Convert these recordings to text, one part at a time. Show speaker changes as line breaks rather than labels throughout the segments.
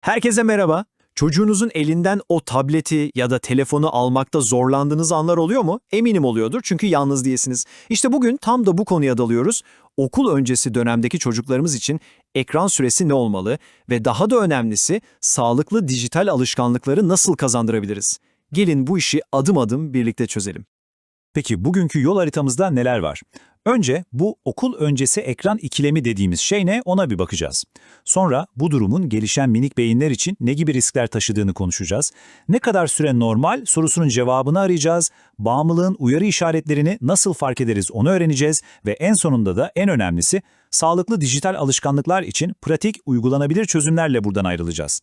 Herkese merhaba. Çocuğunuzun elinden o tableti ya da telefonu almakta zorlandığınız anlar oluyor mu? Eminim oluyordur çünkü yalnız değilsiniz. İşte bugün tam da bu konuya dalıyoruz. Okul öncesi dönemdeki çocuklarımız için ekran süresi ne olmalı ve daha da önemlisi sağlıklı dijital alışkanlıkları nasıl kazandırabiliriz? Gelin bu işi adım adım birlikte çözelim.
Peki bugünkü yol haritamızda neler var? Önce bu okul öncesi ekran ikilemi dediğimiz şey ne ona bir bakacağız. Sonra bu durumun gelişen minik beyinler için ne gibi riskler taşıdığını konuşacağız. Ne kadar süre normal sorusunun cevabını arayacağız. Bağımlılığın uyarı işaretlerini nasıl fark ederiz onu öğreneceğiz. Ve en sonunda da en önemlisi sağlıklı dijital alışkanlıklar için pratik uygulanabilir çözümlerle buradan ayrılacağız.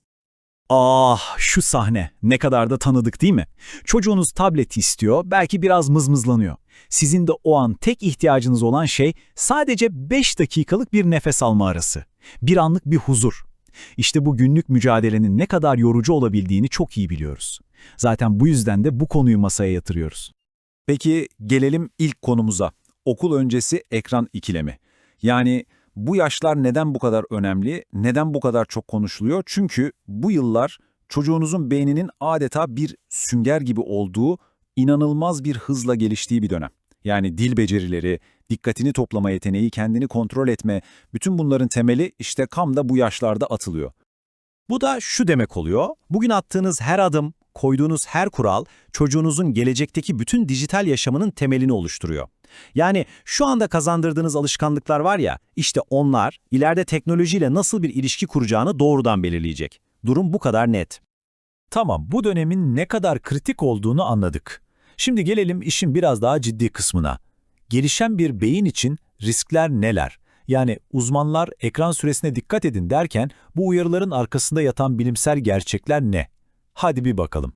Ah şu sahne ne kadar da tanıdık değil mi? Çocuğunuz tableti istiyor, belki biraz mızmızlanıyor. Sizin de o an tek ihtiyacınız olan şey sadece 5 dakikalık bir nefes alma arası. Bir anlık bir huzur. İşte bu günlük mücadelenin ne kadar yorucu olabildiğini çok iyi biliyoruz. Zaten bu yüzden de bu konuyu masaya yatırıyoruz.
Peki gelelim ilk konumuza. Okul öncesi ekran ikilemi. Yani bu yaşlar neden bu kadar önemli, neden bu kadar çok konuşuluyor? Çünkü bu yıllar çocuğunuzun beyninin adeta bir sünger gibi olduğu, inanılmaz bir hızla geliştiği bir dönem. Yani dil becerileri, dikkatini toplama yeteneği, kendini kontrol etme, bütün bunların temeli işte tam da bu yaşlarda atılıyor.
Bu da şu demek oluyor, bugün attığınız her adım, koyduğunuz her kural çocuğunuzun gelecekteki bütün dijital yaşamının temelini oluşturuyor. Yani şu anda kazandırdığınız alışkanlıklar var ya, işte onlar ileride teknolojiyle nasıl bir ilişki kuracağını doğrudan belirleyecek. Durum bu kadar net.
Tamam, bu dönemin ne kadar kritik olduğunu anladık. Şimdi gelelim işin biraz daha ciddi kısmına. Gelişen bir beyin için riskler neler? Yani uzmanlar ekran süresine dikkat edin derken bu uyarıların arkasında yatan bilimsel gerçekler ne? Hadi bir bakalım.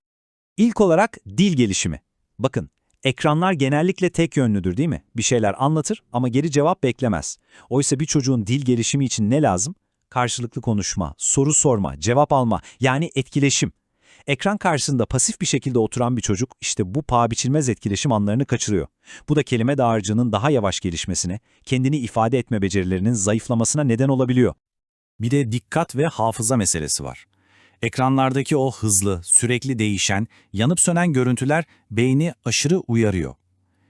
İlk olarak dil gelişimi. Bakın, ekranlar genellikle tek yönlüdür değil mi? Bir şeyler anlatır ama geri cevap beklemez. Oysa bir çocuğun dil gelişimi için ne lazım? Karşılıklı konuşma, soru sorma, cevap alma, yani etkileşim. Ekran karşısında pasif bir şekilde oturan bir çocuk işte bu paha biçilmez etkileşim anlarını kaçırıyor. Bu da kelime dağarcığının daha yavaş gelişmesine, kendini ifade etme becerilerinin zayıflamasına neden olabiliyor.
Bir de dikkat ve hafıza meselesi var. Ekranlardaki o hızlı, sürekli değişen, yanıp sönen görüntüler beyni aşırı uyarıyor.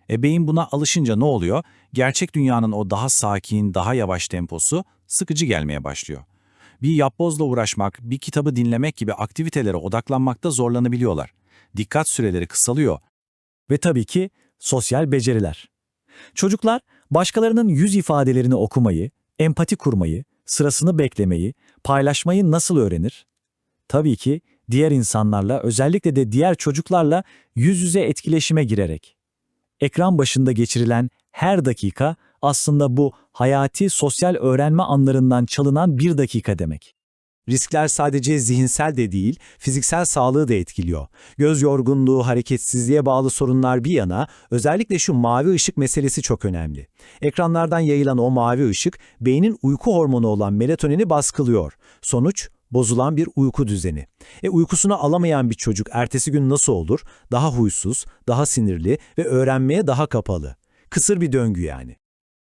E beyin buna alışınca ne oluyor? Gerçek dünyanın o daha sakin, daha yavaş temposu sıkıcı gelmeye başlıyor. Bir yapbozla uğraşmak, bir kitabı dinlemek gibi aktivitelere odaklanmakta zorlanabiliyorlar. Dikkat süreleri kısalıyor.
Ve tabii ki sosyal beceriler. Çocuklar başkalarının yüz ifadelerini okumayı, empati kurmayı, sırasını beklemeyi, paylaşmayı nasıl öğrenir? Tabii ki diğer insanlarla, özellikle de diğer çocuklarla yüz yüze etkileşime girerek. Ekran başında geçirilen her dakika aslında bu hayati sosyal öğrenme anlarından çalınan bir dakika demek. Riskler sadece zihinsel de değil, fiziksel sağlığı da etkiliyor. Göz yorgunluğu, hareketsizliğe bağlı sorunlar bir yana, özellikle şu mavi ışık meselesi çok önemli. Ekranlardan yayılan o mavi ışık, beynin uyku hormonu olan melatonini baskılıyor. Sonuç, bozulan bir uyku düzeni. E uykusunu alamayan bir çocuk ertesi gün nasıl olur? Daha huysuz, daha sinirli ve öğrenmeye daha kapalı. Kısır bir döngü yani.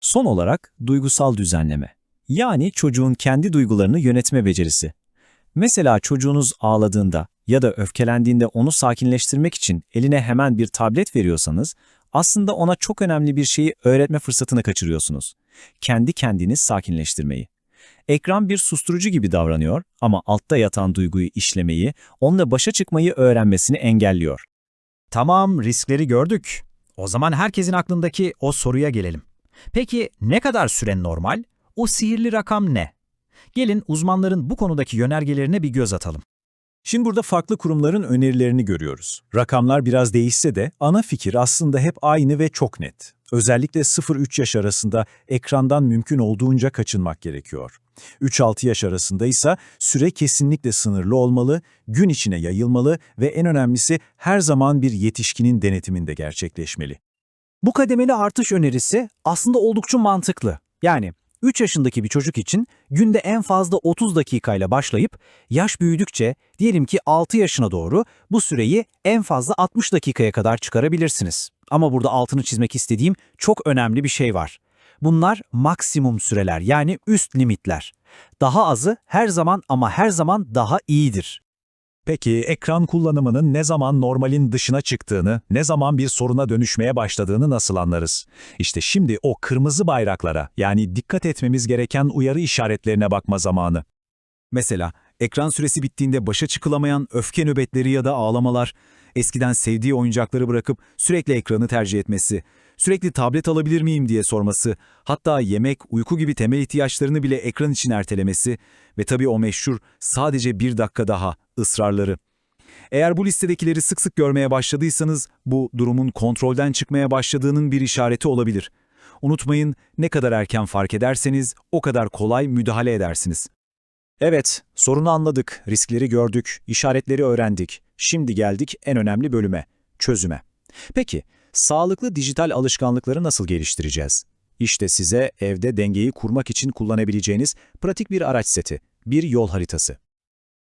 Son olarak duygusal düzenleme. Yani çocuğun kendi duygularını yönetme becerisi. Mesela çocuğunuz ağladığında ya da öfkelendiğinde onu sakinleştirmek için eline hemen bir tablet veriyorsanız, aslında ona çok önemli bir şeyi öğretme fırsatını kaçırıyorsunuz. Kendi kendiniz sakinleştirmeyi. Ekran bir susturucu gibi davranıyor ama altta yatan duyguyu işlemeyi, onunla başa çıkmayı öğrenmesini engelliyor.
Tamam, riskleri gördük. O zaman herkesin aklındaki o soruya gelelim. Peki ne kadar süre normal? O sihirli rakam ne? Gelin uzmanların bu konudaki yönergelerine bir göz atalım.
Şimdi burada farklı kurumların önerilerini görüyoruz. Rakamlar biraz değişse de ana fikir aslında hep aynı ve çok net. Özellikle 0-3 yaş arasında ekrandan mümkün olduğunca kaçınmak gerekiyor. 3-6 yaş arasında ise süre kesinlikle sınırlı olmalı, gün içine yayılmalı ve en önemlisi her zaman bir yetişkinin denetiminde gerçekleşmeli.
Bu kademeli artış önerisi aslında oldukça mantıklı. Yani 3 yaşındaki bir çocuk için günde en fazla 30 dakikayla başlayıp yaş büyüdükçe diyelim ki 6 yaşına doğru bu süreyi en fazla 60 dakikaya kadar çıkarabilirsiniz. Ama burada altını çizmek istediğim çok önemli bir şey var. Bunlar maksimum süreler yani üst limitler. Daha azı her zaman ama her zaman daha iyidir.
Peki ekran kullanımının ne zaman normalin dışına çıktığını, ne zaman bir soruna dönüşmeye başladığını nasıl anlarız? İşte şimdi o kırmızı bayraklara yani dikkat etmemiz gereken uyarı işaretlerine bakma zamanı.
Mesela ekran süresi bittiğinde başa çıkılamayan öfke nöbetleri ya da ağlamalar, eskiden sevdiği oyuncakları bırakıp sürekli ekranı tercih etmesi, sürekli tablet alabilir miyim diye sorması, hatta yemek, uyku gibi temel ihtiyaçlarını bile ekran için ertelemesi ve tabii o meşhur sadece bir dakika daha ısrarları. Eğer bu listedekileri sık sık görmeye başladıysanız bu durumun kontrolden çıkmaya başladığının bir işareti olabilir. Unutmayın ne kadar erken fark ederseniz o kadar kolay müdahale edersiniz.
Evet, sorunu anladık, riskleri gördük, işaretleri öğrendik. Şimdi geldik en önemli bölüme, çözüme. Peki, sağlıklı dijital alışkanlıkları nasıl geliştireceğiz? İşte size evde dengeyi kurmak için kullanabileceğiniz pratik bir araç seti, bir yol haritası.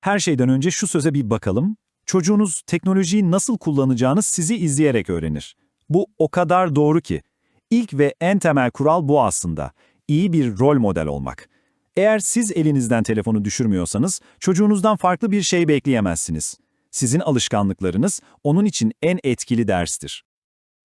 Her şeyden önce şu söze bir bakalım. Çocuğunuz teknolojiyi nasıl kullanacağını sizi izleyerek öğrenir. Bu o kadar doğru ki. İlk ve en temel kural bu aslında. İyi bir rol model olmak. Eğer siz elinizden telefonu düşürmüyorsanız çocuğunuzdan farklı bir şey bekleyemezsiniz. Sizin alışkanlıklarınız onun için en etkili derstir.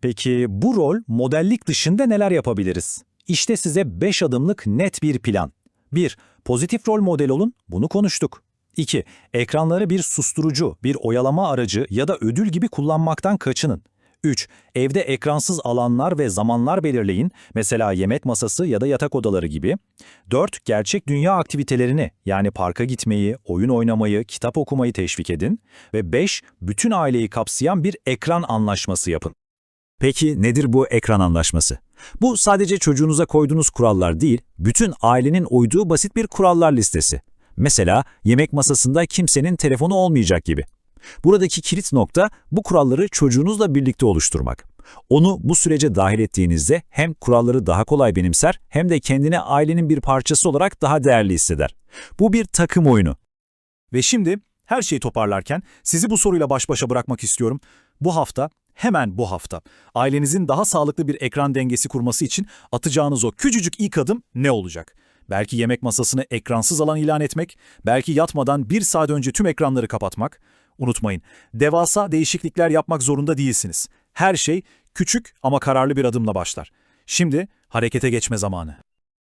Peki bu rol modellik dışında neler yapabiliriz? İşte size 5 adımlık net bir plan. 1. Pozitif rol model olun, bunu konuştuk. 2. Ekranları bir susturucu, bir oyalama aracı ya da ödül gibi kullanmaktan kaçının. 3. Evde ekransız alanlar ve zamanlar belirleyin, mesela yemek masası ya da yatak odaları gibi. 4. Gerçek dünya aktivitelerini, yani parka gitmeyi, oyun oynamayı, kitap okumayı teşvik edin. Ve 5. Bütün aileyi kapsayan bir ekran anlaşması yapın. Peki nedir bu ekran anlaşması? Bu sadece çocuğunuza koyduğunuz kurallar değil, bütün ailenin uyduğu basit bir kurallar listesi. Mesela yemek masasında kimsenin telefonu olmayacak gibi. Buradaki kilit nokta bu kuralları çocuğunuzla birlikte oluşturmak. Onu bu sürece dahil ettiğinizde hem kuralları daha kolay benimser hem de kendine ailenin bir parçası olarak daha değerli hisseder. Bu bir takım oyunu.
Ve şimdi her şeyi toparlarken sizi bu soruyla baş başa bırakmak istiyorum. Bu hafta, hemen bu hafta, ailenizin daha sağlıklı bir ekran dengesi kurması için atacağınız o küçücük ilk adım ne olacak? Belki yemek masasını ekransız alan ilan etmek, belki yatmadan bir saat önce tüm ekranları kapatmak. Unutmayın, devasa değişiklikler yapmak zorunda değilsiniz. Her şey küçük ama kararlı bir adımla başlar. Şimdi harekete geçme zamanı.